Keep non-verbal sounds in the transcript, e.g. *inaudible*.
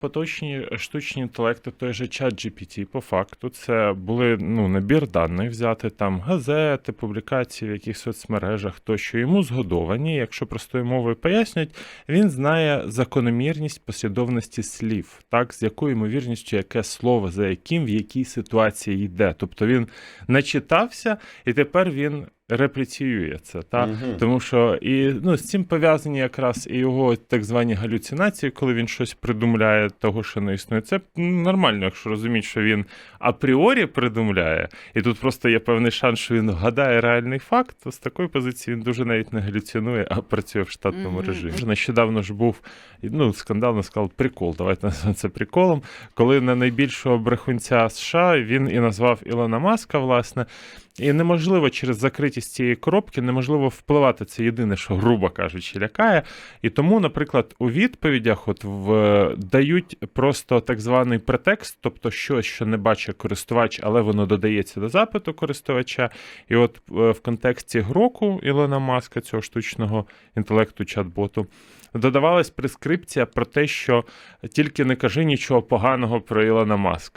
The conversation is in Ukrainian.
Поточні штучні інтелекти, той же чат GPT, по факту, це були ну, набір даних взяти там газети, публікації в якихось соцмережах, тощо йому згодовані. Якщо простою мовою пояснюють, він знає закономірність послідовності слів, так, з якою ймовірністю яке слово за яким в якій ситуації йде. Тобто він начитався, і тепер він репліціює це. Та? Мгм. Тому що і ну, з цим пов'язані якраз і його так звані галюцинації, коли він щось придумляє того, що не існує. Це нормально, якщо розуміти, що він апріорі придумляє, і тут просто є певний шанс, що він вгадає реальний факт, то з такої позиції він дуже навіть не галюцинує, а працює в штатному Мгм. режимі. Нещодавно ж був ну, скандально сказав прикол. Давайте *laughs* назвемо це приколом. Коли на найбільшого брехунця США він і назвав Ілона Маска, власне. І неможливо через закритість цієї коробки, неможливо впливати. Це єдине, що, грубо кажучи, лякає. І тому, наприклад, у відповідях от в, дають просто так званий претекст, тобто щось, що не бачить користувач, але воно додається до запиту користувача. І от е, в контексті гроку Ілона Маска, цього штучного інтелекту чат-боту, додавалась прескрипція про те, що тільки не кажи нічого поганого про Ілона Маска.